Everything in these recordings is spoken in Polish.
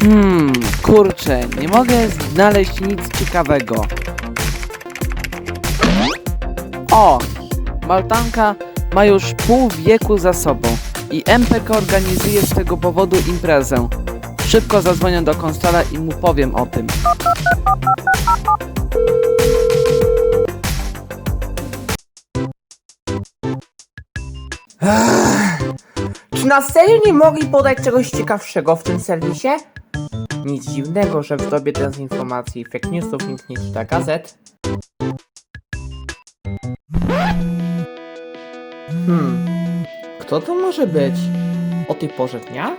Hmm, kurczę, nie mogę znaleźć nic ciekawego. O! Maltanka ma już pół wieku za sobą i MPK organizuje z tego powodu imprezę. Szybko zadzwonię do konstala i mu powiem o tym. Czy na serio nie mogli podać czegoś ciekawszego w tym serwisie? Nic dziwnego, że w dobie dezinformacji i fake newsów nikt nie czyta gazet. Hmm, kto to może być? O tej porze dnia?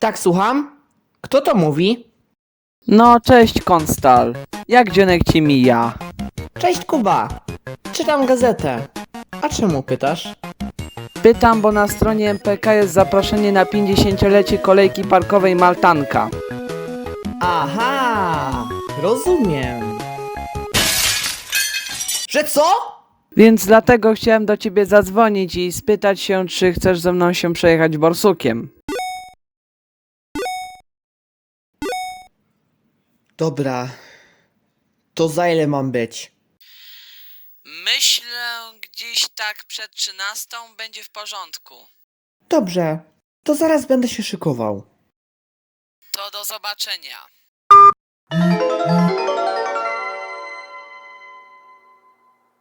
Tak, słucham? Kto to mówi? No, cześć konstal. Jak dzionek ci mija? Cześć Kuba. Czytam gazetę. A czemu pytasz? Pytam, bo na stronie MPK jest zaproszenie na 50-lecie kolejki parkowej Maltanka. Aha, rozumiem. Że co? Więc dlatego chciałem do ciebie zadzwonić i spytać się, czy chcesz ze mną się przejechać borsukiem. Dobra. To za ile mam być? Myślę, gdzieś tak przed 13 będzie w porządku. Dobrze. To zaraz będę się szykował. To do zobaczenia.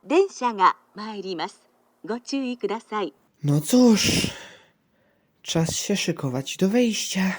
電車が参ります。ご注意ください。 No cóż. Czas się szykować do wyjścia.